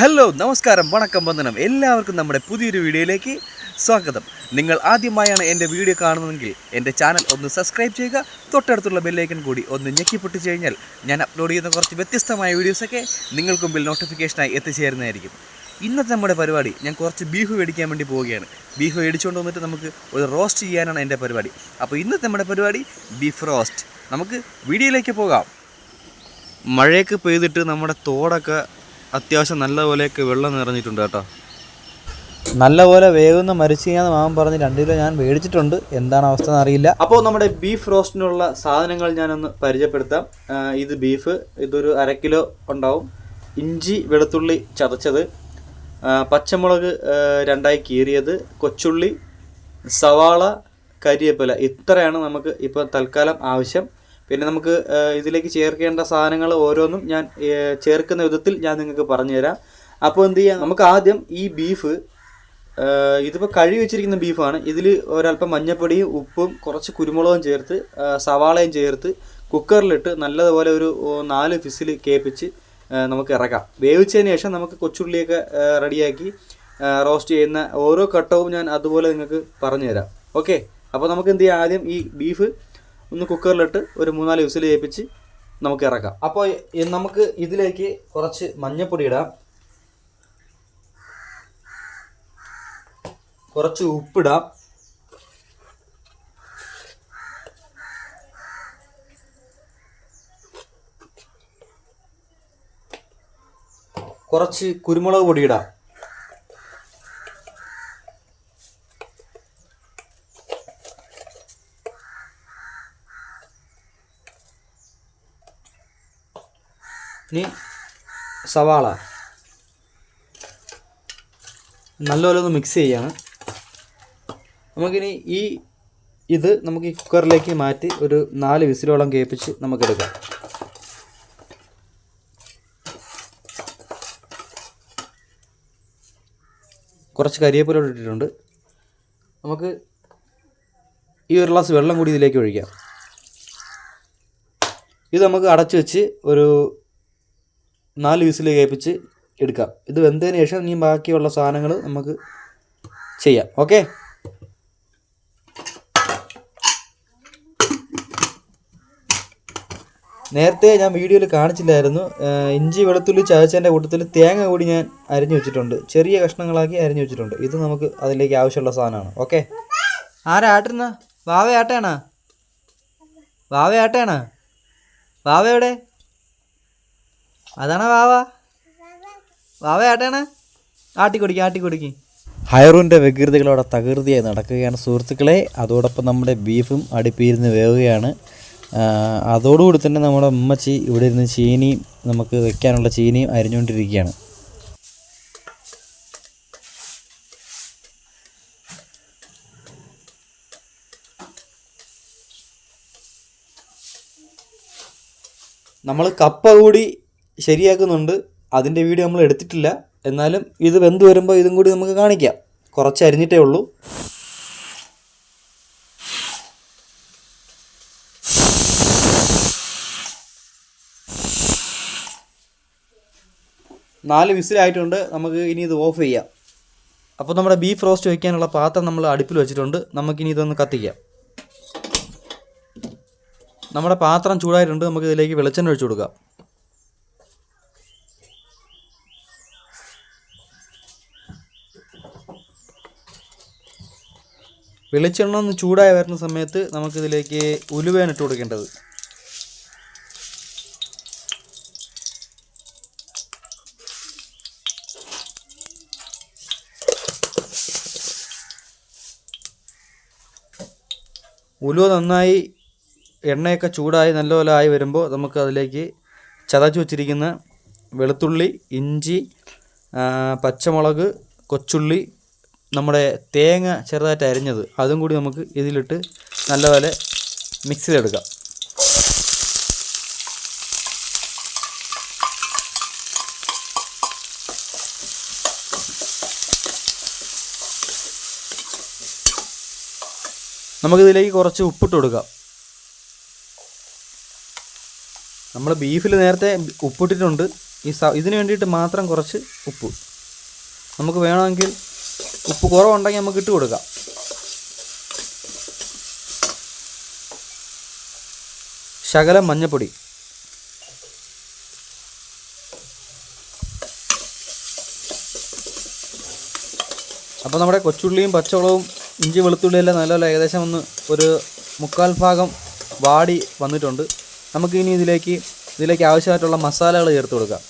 Hello നമസ്കാരം വണക്കം വന്ദനം. എല്ലാവർക്കും നമ്മുടെ പുതിയൊരു വീഡിയോയിലേക്ക് സ്വാഗതം. നിങ്ങൾ ആദ്യമായാണ് എന്റെ വീഡിയോ കാണുന്നതെങ്കിൽ എന്റെ ചാനൽ ഒന്ന് സബ്സ്ക്രൈബ് ചെയ്യുക തൊട്ടടുത്തുള്ള ബെല്ലൈക്കൻ കൂടി ഒന്ന് ഞെക്കി കഴിഞ്ഞാൽ ഞാൻ അപ്ലോഡ് ചെയ്യുന്ന കുറച്ച് വ്യത്യസ്തമായ വീഡിയോസൊക്കെ നിങ്ങൾക്ക് മുമ്പിൽ നോട്ടിഫിക്കേഷനായി എത്തിച്ചേരുന്നതായിരിക്കും. ഇന്നത്തെ നമ്മുടെ പരിപാടി ഞാൻ കുറച്ച് ബീഫ് മേടിക്കാൻ വേണ്ടി പോവുകയാണ്. ബീഫ് മേടിച്ചുകൊണ്ട് വന്നിട്ട് നമുക്ക് ഒരു റോസ്റ്റ് ചെയ്യാനാണ് എന്റെ പരിപാടി. അപ്പോൾ ഇന്നത്തെ നമ്മുടെ പരിപാടി ബീഫ് റോസ്റ്റ്. നമുക്ക് വീഡിയോയിലേക്ക് പോകാം. മഴയൊക്കെ പെയ്തിട്ട് നമ്മുടെ തോടൊക്കെ അത്യാവശ്യം നല്ലപോലെയൊക്കെ വെള്ളം നിറഞ്ഞിട്ടുണ്ട് കേട്ടോ. നല്ലപോലെ വേകുന്ന മരിച്ചിങ്ങാന്ന് മാമൻ പറഞ്ഞ് രണ്ട് കിലോ ഞാൻ മേടിച്ചിട്ടുണ്ട്. എന്താണ് അവസ്ഥ എന്നറിയില്ല അപ്പോൾ നമ്മുടെ ബീഫ് റോസ്റ്റിനുള്ള സാധനങ്ങൾ ഞാനൊന്ന് പരിചയപ്പെടുത്താം. ഇത് ബീഫ് ഇതൊരു അര കിലോ ഉണ്ടാവും. ഇഞ്ചി വെളുത്തുള്ളി ചതച്ചത്. പച്ചമുളക് രണ്ടായി കീറിയത്. കൊച്ചുള്ളി സവാള കരിയേപ്പില. ഇത്രയാണ് നമുക്ക് ഇപ്പോൾ തൽക്കാലം ആവശ്യം. പിന്നെ നമുക്ക് ഇതിലേക്ക് ചേർക്കേണ്ട സാധനങ്ങൾ ഓരോന്നും ഞാൻ ചേർക്കുന്ന വിധത്തിൽ ഞാൻ നിങ്ങൾക്ക് പറഞ്ഞുതരാം. അപ്പോൾ എന്ത് ചെയ്യാം? നമുക്ക് ആദ്യം ഈ ബീഫ് ഇതിപ്പോൾ കഴുകി വെച്ചിരിക്കുന്ന ബീഫാണ്. ഇതിൽ ഒരല്പം മഞ്ഞപ്പൊടിയും ഉപ്പും കുറച്ച് കുരുമുളകും ചേർത്ത് സവാളയും ചേർത്ത് കുക്കറിലിട്ട് നല്ലതുപോലെ ഒരു നാല് ഫിസിൽ കേൾപ്പിച്ച് നമുക്ക് ഇറക്കാം. വേവിച്ചതിന് ശേഷം നമുക്ക് കൊച്ചുള്ളിയൊക്കെ റെഡിയാക്കി റോസ്റ്റ് ചെയ്യുന്ന ഓരോ ഘട്ടവും ഞാൻ അതുപോലെ നിങ്ങൾക്ക് പറഞ്ഞുതരാം. ഓക്കെ? അപ്പോൾ നമുക്ക് എന്ത് ചെയ്യാം? ആദ്യം ഈ ബീഫ് ഒന്ന് കുക്കറിലിട്ട് ഒരു മൂന്നാൽ വിസിൽ ചെയ്യിപ്പിച്ച് നമുക്ക് ഇറക്കാം. അപ്പോൾ നമുക്ക് ഇതിലേക്ക് കുറച്ച് മഞ്ഞപ്പൊടി ഇടാം. കുറച്ച് ഉപ്പിടാം. കുറച്ച് കുരുമുളക് പൊടി ഇടാം. ഇനി സവാള. നല്ലപോലെ ഒന്ന് മിക്സ് ചെയ്യാണ്. നമുക്കിനി ഈ ഇത് നമുക്ക് ഈ കുക്കറിലേക്ക് മാറ്റി ഒരു നാല് വിസിലോളം കേൾപ്പിച്ച് നമുക്കെടുക്കാം. കുറച്ച് കരിയേപ്പില ഇട്ടിട്ടുണ്ട്. നമുക്ക് ഈ ഒരു ഗ്ലാസ് വെള്ളം കൂടി ഇതിലേക്ക് ഒഴിക്കാം. ഇത് നമുക്ക് അടച്ചു വെച്ച് ഒരു നാല് വിസിൽ കേൾപ്പിച്ച് എടുക്കാം. ഇത് വെന്തതിന് ശേഷം ഇനി ബാക്കിയുള്ള സാധനങ്ങൾ നമുക്ക് ചെയ്യാം. ഓക്കെ നേരത്തെ ഞാൻ വീഡിയോയിൽ കാണിച്ചില്ലായിരുന്നു. ഇഞ്ചി വെളുത്തുള്ളി ചതച്ചതിന്റെ കൂട്ടത്തിൽ തേങ്ങ കൂടി ഞാൻ അരിഞ്ഞു വെച്ചിട്ടുണ്ട്. ചെറിയ കഷ്ണങ്ങളാക്കി അരിഞ്ഞു വെച്ചിട്ടുണ്ട്. ഇത് നമുക്ക് അതിലേക്ക് ആവശ്യമുള്ള സാധനമാണ്. ഓക്കെ ആരാട്ടുന്ന വാവ ആട്ടയാണോ വാവ ആട്ടയാണോ വാവ എവിടെ? അതാണോ വാവ. വാവ ആട്ടയാണോ ആട്ടിക്കൊടുക്കി ആട്ടിക്കൊടുക്കി ഹൈറൂന്റെ വികൃതികളോടെ തകൃതിയായി നടക്കുകയാണ് സുഹൃത്തുക്കളെ. അതോടൊപ്പം നമ്മുടെ ബീഫും അടുപ്പിയിരുന്ന് വേവുകയാണ്. അതോടുകൂടി തന്നെ നമ്മുടെ ഉമ്മച്ചി ഇവിടെ ഇരുന്ന് ചീനിയും നമുക്ക് വെക്കാനുള്ള ചീനിയും അരിഞ്ഞുകൊണ്ടിരിക്കുകയാണ്. നമ്മൾ കപ്പ കൂടി ശരിയാക്കുന്നുണ്ട്. അതിന്റെ വീഡിയോ നമ്മൾ എടുത്തിട്ടില്ല. എന്നാലും ഇത് വെന്ത് വരുമ്പോൾ ഇതും കൂടി നമുക്ക് കാണിക്കാം. കുറച്ച് അരിഞ്ഞിട്ടേ ഉള്ളൂ. നാല് വിസിലായിട്ടുണ്ട്. നമുക്ക് ഇനി ഇത് ഓഫ് ചെയ്യാം. അപ്പോൾ നമ്മുടെ ബീഫ് റോസ്റ്റ് വയ്ക്കാനുള്ള പാത്രം നമ്മൾ അടുപ്പിൽ വെച്ചിട്ടുണ്ട്. നമുക്കിനി ഇതൊന്ന് കത്തിക്കാം. നമ്മുടെ പാത്രം ചൂടായിട്ടുണ്ട്. നമുക്ക് ഇതിലേക്ക് വെളിച്ചെണ്ണ ഒഴിച്ചു കൊടുക്കാം. വെളിച്ചെണ്ണ ഒന്ന് ചൂടായി വരുന്ന സമയത്ത് നമുക്കിതിലേക്ക് ഉലുവയാണ് ഇട്ട് കൊടുക്കേണ്ടത്. ഉലുവ നന്നായി എണ്ണയൊക്കെ ചൂടായി നല്ലപോലെ ആയി വരുമ്പോൾ നമുക്ക് അതിലേക്ക് ചതച്ച് വച്ചിരിക്കുന്ന വെളുത്തുള്ളി ഇഞ്ചി പച്ചമുളക് കൊച്ചുള്ളി നമ്മുടെ തേങ്ങ ചെറുതായിട്ട് അരിഞ്ഞത് അതും കൂടി നമുക്ക് ഇതിലിട്ട് നല്ലപോലെ മിക്സ് ചെയ്തെടുക്കാം. നമുക്കിതിലേക്ക് കുറച്ച് ഉപ്പിട്ട് കൊടുക്കാം. നമ്മൾ ബീഫിൽ നേരത്തെ ഉപ്പിട്ടിട്ടുണ്ട്. ഈ ഇതിന് വേണ്ടിയിട്ട് മാത്രം കുറച്ച് ഉപ്പ്. നമുക്ക് വേണമെങ്കിൽ ഉപ്പ് കുറവുണ്ടെങ്കിൽ നമുക്ക് ഇട്ട് കൊടുക്കാം. ശകലം മഞ്ഞപ്പൊടി. അപ്പോൾ നമ്മുടെ കൊച്ചുള്ളിയും പച്ചവളവും ഇഞ്ചി വെളുത്തുള്ളി എല്ലാം നല്ലപോലെ ഏകദേശം ഒന്ന് ഒരു മുക്കാൽ ഭാഗം വാടി വന്നിട്ടുണ്ട്. നമുക്ക് ഇനി ഇതിലേക്ക് ഇതിലേക്ക് ആവശ്യമായിട്ടുള്ള മസാലകൾ ചേർത്ത് കൊടുക്കാം.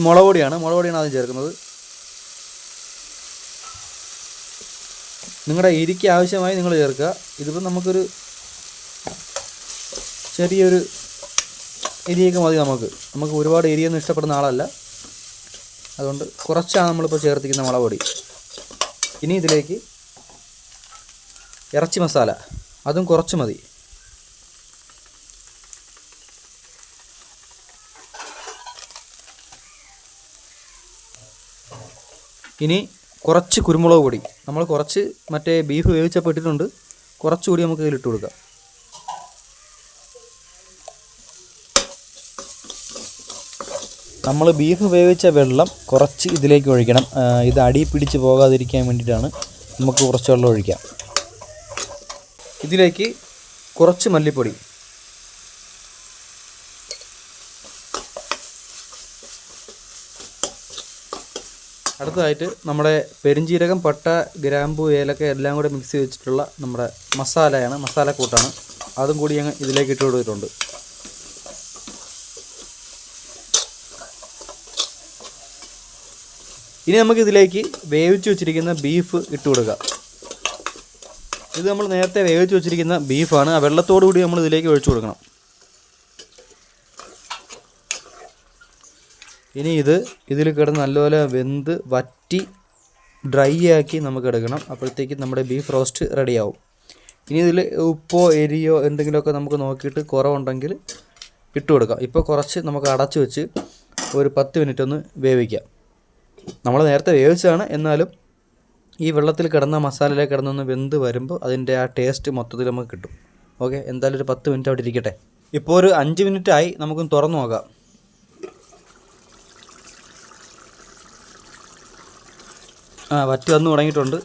മുളക് പൊടിയാണ്. മുളക് പൊടിയാണ് ആദ്യം ചേർക്കുന്നത്. നിങ്ങളുടെ എരിക്ക് ആവശ്യമായി നിങ്ങൾ ചേർക്കുക. ഇതിപ്പോൾ നമുക്കൊരു ചെറിയൊരു എരിയൊക്കെ മതി നമുക്ക്. നമുക്ക് ഒരുപാട് എരിയൊന്നും ഇഷ്ടപ്പെടുന്ന ആളല്ല. അതുകൊണ്ട് കുറച്ചാണ് നമ്മളിപ്പോൾ ചേർത്തിക്കുന്ന മുളക് ഇനി ഇതിലേക്ക് ഇറച്ചി മസാല. അതും കുറച്ച് മതി. ഇനി കുറച്ച് കുരുമുളക് പൊടി. നമ്മൾ കുറച്ച് മറ്റേ ബീഫ് വേവിച്ചപ്പോൾ ഇട്ടിട്ടുണ്ട്. കുറച്ചുകൂടി നമുക്ക് ഇതിലിട്ട് കൊടുക്കാം. നമ്മൾ ബീഫ് വേവിച്ച വെള്ളം കുറച്ച് ഇതിലേക്ക് ഒഴിക്കണം. ഇത് അടി പിടിച്ച് പോകാതിരിക്കാൻ വേണ്ടിയിട്ടാണ് നമുക്ക് കുറച്ച് വെള്ളം ഒഴിക്കാം. ഇതിലേക്ക് കുറച്ച് മല്ലിപ്പൊടി. അടുത്തതായിട്ട് നമ്മുടെ പെരിഞ്ചീരകം പട്ട ഗ്രാമ്പു ഏലക്ക എല്ലാം കൂടെ മിക്സ് വെച്ചിട്ടുള്ള നമ്മുടെ മസാലയാണ് മസാല മസാലക്കൂട്ടാണ്. അതും കൂടി ഞങ്ങൾ ഇതിലേക്ക് ഇട്ട് കൊടുത്തിട്ടുണ്ട്. ഇനി നമുക്ക് ഇതിലേക്ക് വേവിച്ച് വെച്ചിരിക്കുന്ന ബീഫ് ഇട്ട് കൊടുക്കുക ഇത് നമ്മൾ നേരത്തെ വേവിച്ച് വെച്ചിരിക്കുന്ന ബീഫാണ് ആ വെള്ളത്തോടു കൂടി നമ്മൾ ഇതിലേക്ക് ഒഴിച്ചു കൊടുക്കണം. ഇനി ഇത് ഇതിൽ കിടന്ന് നല്ലപോലെ വെന്ത് വറ്റി ഡ്രൈ ആക്കി നമുക്ക് എടുക്കണം. അപ്പോഴത്തേക്ക് നമ്മുടെ ബീഫ് റോസ്റ്റ് റെഡിയാവും. ഇനി ഇതിൽ ഉപ്പോ എരിയോ എന്തെങ്കിലുമൊക്കെ നമുക്ക് നോക്കിയിട്ട് കുറവുണ്ടെങ്കിൽ ഇട്ട് കൊടുക്കാം. ഇപ്പോൾ കുറച്ച് നമുക്ക് അടച്ചു വെച്ച് ഒരു പത്ത് മിനിറ്റ് ഒന്ന് വേവിക്കാം. നമ്മൾ നേരത്തെ വേവിച്ചാണ് എന്നാലും ഈ വെള്ളത്തിൽ കിടന്ന മസാലയിലേക്ക് കിടന്നൊന്ന് വെന്ത് വരുമ്പോൾ അതിന്റെ ആ ടേസ്റ്റ് മൊത്തത്തിൽ നമുക്ക് കിട്ടും. ഓക്കെ എന്തായാലും ഒരു പത്ത് മിനിറ്റ് അവിടെ ഇരിക്കട്ടെ. ഇപ്പോൾ ഒരു അഞ്ച് മിനിറ്റ് ആയി. നമുക്കൊന്ന് തുറന്നു നോക്കാം. ആ വറ്റി വന്ന് തുടങ്ങിയിട്ടുണ്ട്.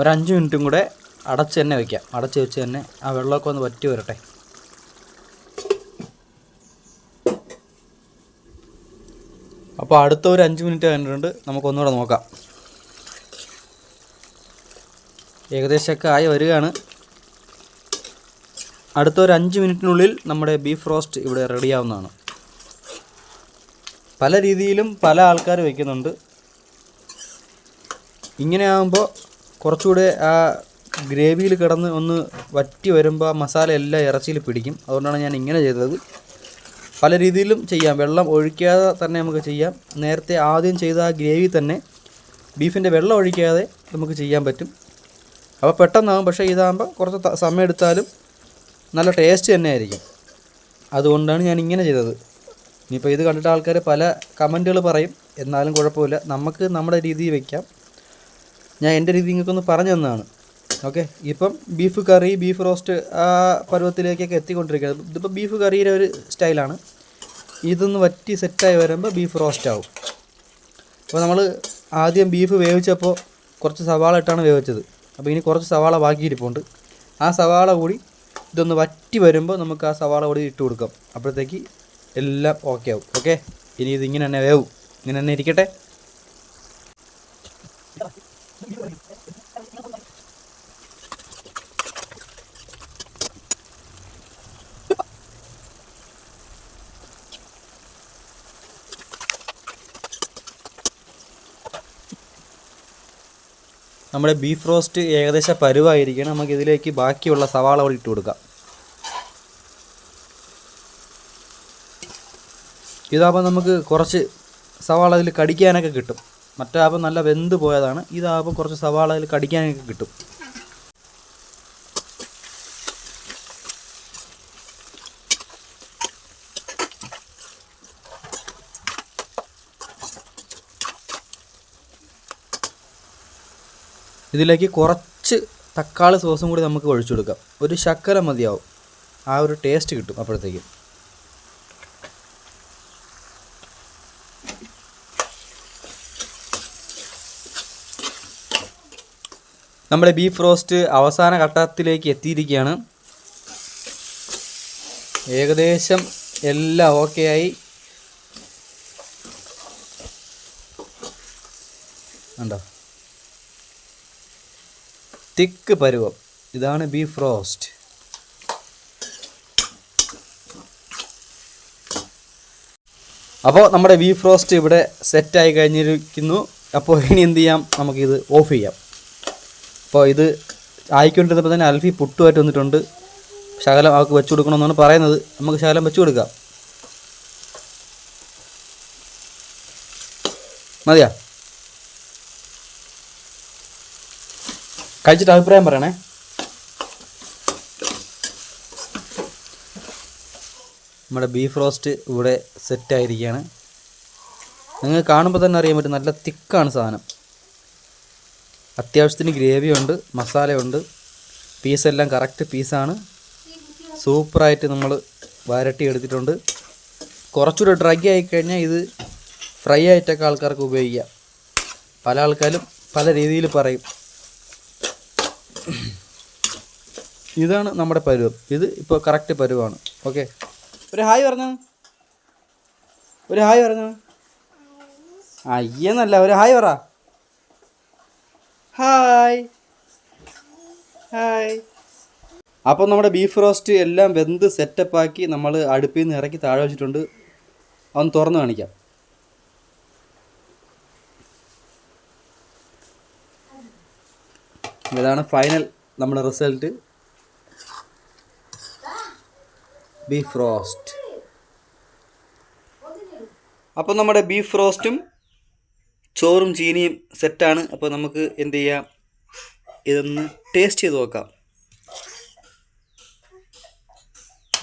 ഒരഞ്ച് മിനിറ്റും കൂടെ അടച്ച് തന്നെ വെക്കാം. അടച്ച് വെച്ച് തന്നെ ആ വെള്ളമൊക്കെ ഒന്ന് വറ്റി വരട്ടെ. അപ്പോൾ അടുത്ത ഒരു അഞ്ച് മിനിറ്റ് കഴിഞ്ഞിട്ടുണ്ട്. നമുക്കൊന്നുകൂടെ നോക്കാം. ഏകദേശമൊക്കെ ആയി വരികയാണ്. അടുത്ത ഒരു അഞ്ച് മിനിറ്റിനുള്ളിൽ നമ്മുടെ ബീഫ് റോസ്റ്റ് ഇവിടെ റെഡിയാവുന്നതാണ്. പല രീതിയിലും പല ആൾക്കാർ വയ്ക്കുന്നുണ്ട് ഇങ്ങനെ ആകുമ്പോൾ കുറച്ചുകൂടെ ആ ഗ്രേവിയിൽ കിടന്ന് ഒന്ന് വറ്റി വരുമ്പോൾ ആ മസാല എല്ലാം ഇറച്ചിയിൽ പിടിക്കും. അതുകൊണ്ടാണ് ഞാൻ ഇങ്ങനെ ചെയ്തത്. പല രീതിയിലും ചെയ്യാം. വെള്ളം ഒഴിക്കാതെ തന്നെ നമുക്ക് ചെയ്യാം. നേരത്തെ ആദ്യം ചെയ്ത ആ ഗ്രേവി തന്നെ ബീഫിന്റെ വെള്ളം ഒഴിക്കാതെ നമുക്ക് ചെയ്യാൻ പറ്റും. അപ്പോൾ പെട്ടെന്നാകും പക്ഷേ ഇതാകുമ്പോൾ കുറച്ച് സമയം എടുത്താലും നല്ല ടേസ്റ്റ് തന്നെ ആയിരിക്കും അതുകൊണ്ടാണ് ഞാൻ ഇങ്ങനെ ചെയ്തത്. ഇനിയിപ്പോൾ ഇത് കണ്ടിട്ട് ആൾക്കാർ പല കമന്റുകൾ പറയും. എന്നാലും കുഴപ്പമില്ല. നമുക്ക് നമ്മുടെ രീതിയിൽ വയ്ക്കാം ഞാൻ എന്റെ രീതി നിങ്ങൾക്കൊന്ന് പറഞ്ഞു തന്നതാണ്. ഓക്കെ? ഇപ്പം ബീഫ് കറി ബീഫ് റോസ്റ്റ് ആ പരുവത്തിലേക്കൊക്കെ എത്തിക്കൊണ്ടിരിക്കുന്നത് ഇതിപ്പോൾ ബീഫ് കറിയുടെ ഒരു സ്റ്റൈലാണ്. ഇതൊന്ന് വറ്റി സെറ്റായി വരുമ്പോൾ ബീഫ് റോസ്റ്റ് ആവും. അപ്പോൾ നമ്മൾ ആദ്യം ബീഫ് വേവിച്ചപ്പോൾ കുറച്ച് സവാള ഇട്ടാണ് വേവിച്ചത്. അപ്പോൾ ഇനി കുറച്ച് സവാള ബാക്കി ഇരിപ്പുണ്ട് ആ സവാള കൂടി ഇതൊന്ന് വറ്റി വരുമ്പോൾ നമുക്ക് ആ സവാള കൂടി ഇട്ട് കൊടുക്കാം. അപ്പോഴത്തേക്ക് എല്ലാം ഓക്കെ ആവും. ഓക്കെ ഇനി ഇത് ഇങ്ങനെ തന്നെ വേവും. ഇങ്ങനെ തന്നെ ഇരിക്കട്ടെ? നമ്മുടെ ബീഫ് റോസ്റ്റ് ഏകദേശം പരുവായിരിക്കണം. നമുക്ക് ഇതിലേക്ക് ബാക്കിയുള്ള സവാള കൂടി ഇട്ട് കൊടുക്കാം. ഇതാകുമ്പോൾ നമുക്ക് കുറച്ച് സവാള അതിൽ കടിക്കാനൊക്കെ കിട്ടും. മറ്റാകുമ്പോൾ നല്ല വെന്ത് പോയതാണ്. ഇതാകുമ്പോൾ കുറച്ച് സവാള അതിൽ കടിക്കാനൊക്കെ കിട്ടും. ഇതിലേക്ക് കുറച്ച് തക്കാളി സോസും കൂടി നമുക്ക് ഒഴിച്ചു കൊടുക്കാം. ഒരു ശക്കര മതിയാവും. ആ ഒരു ടേസ്റ്റ് കിട്ടും അപ്പോഴത്തേക്കും. നമ്മുടെ ബീഫ് റോസ്റ്റ് അവസാന ഘട്ടത്തിലേക്ക് എത്തിയിരിക്കുകയാണ്. ഏകദേശം എല്ലാം ഓക്കെ ആയി. തിക്ക് പരുവം. ഇതാണ് ബി ഫ്രോസ്റ്റ്. അപ്പോൾ നമ്മുടെ വി ഫ്രോസ്റ്റ് ഇവിടെ സെറ്റായി കഴിഞ്ഞിരിക്കുന്നു. അപ്പോൾ ഇനി എന്ത് ചെയ്യാം? നമുക്കിത് ഓഫ് ചെയ്യാം. അപ്പോൾ ഇത് ആയിക്കൊണ്ടിരുന്നപ്പോൾ തന്നെ അൽഫി പുട്ടുമായിട്ട് വന്നിട്ടുണ്ട്. ശകലം അവർക്ക് വെച്ചു കൊടുക്കണമെന്നാണ് പറയുന്നത്. നമുക്ക് ശകലം വെച്ചു കൊടുക്കാം. മതിയാ? കഴിച്ചിട്ട് അഭിപ്രായം പറയണേ. നമ്മുടെ ബീഫ് റോസ്റ്റ് ഇവിടെ സെറ്റായിരിക്കുകയാണ് നിങ്ങൾ കാണുമ്പോൾ തന്നെ അറിയാൻ പറ്റും നല്ല തിക്കാണ് സാധനം. അത്യാവശ്യത്തിന് ഗ്രേവിയുണ്ട് മസാലയുണ്ട് പീസെല്ലാം കറക്റ്റ് പീസാണ് സൂപ്പറായിട്ട് നമ്മൾ വരട്ടി എടുത്തിട്ടുണ്ട്. കുറച്ചുകൂടെ ഡ്രൈ ആയി കഴിഞ്ഞാൽ ഇത് ഫ്രൈ ആയിട്ടൊക്കെ ആൾക്കാർക്ക് ഉപയോഗിക്കാം. പല ആൾക്കാരും പല രീതിയിൽ പറയും. ഇതാണ് നമ്മുടെ പരുവം. ഇത് ഇപ്പോൾ കറക്റ്റ് പരുവാണ്. ഓക്കെ ഒരു ഹായ് പറഞ്ഞോ. ഒരു ഹായ് പറഞ്ഞോ. അയ്യെന്നല്ല ഒരു ഹായ് പറ. ഹായ്. ഹായ്. അപ്പോൾ നമ്മുടെ ബീഫ് റോസ്റ്റ് എല്ലാം വെന്ത് സെറ്റപ്പാക്കി നമ്മൾ അടുപ്പിൽ നിന്ന് ഇറക്കി താഴെ വെച്ചിട്ടുണ്ട്. അതൊന്ന് തുറന്ന് കാണിക്കാം. ഇതാണ് ഫൈനൽ നമ്മുടെ റിസൾട്ട് ബീഫ് റോസ്റ്റ് അപ്പോൾ നമ്മുടെ ബീഫ് റോസ്റ്റും ചോറും ചീനിയും സെറ്റാണ്. അപ്പോൾ നമുക്ക് എന്ത് ചെയ്യാം? ഇതൊന്ന് ടേസ്റ്റ് ചെയ്ത് നോക്കാം.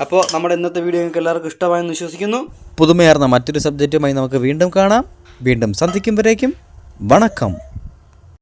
അപ്പോൾ നമ്മുടെ ഇന്നത്തെ വീഡിയോ നിങ്ങൾക്ക് എല്ലാവർക്കും ഇഷ്ടമായെന്ന് വിശ്വസിക്കുന്നു. പുതുമയാർന്ന മറ്റൊരു സബ്ജക്റ്റുമായി നമുക്ക് വീണ്ടും കാണാം. വീണ്ടും സന്ധിക്കുമ്പോഴേക്കും വണക്കം.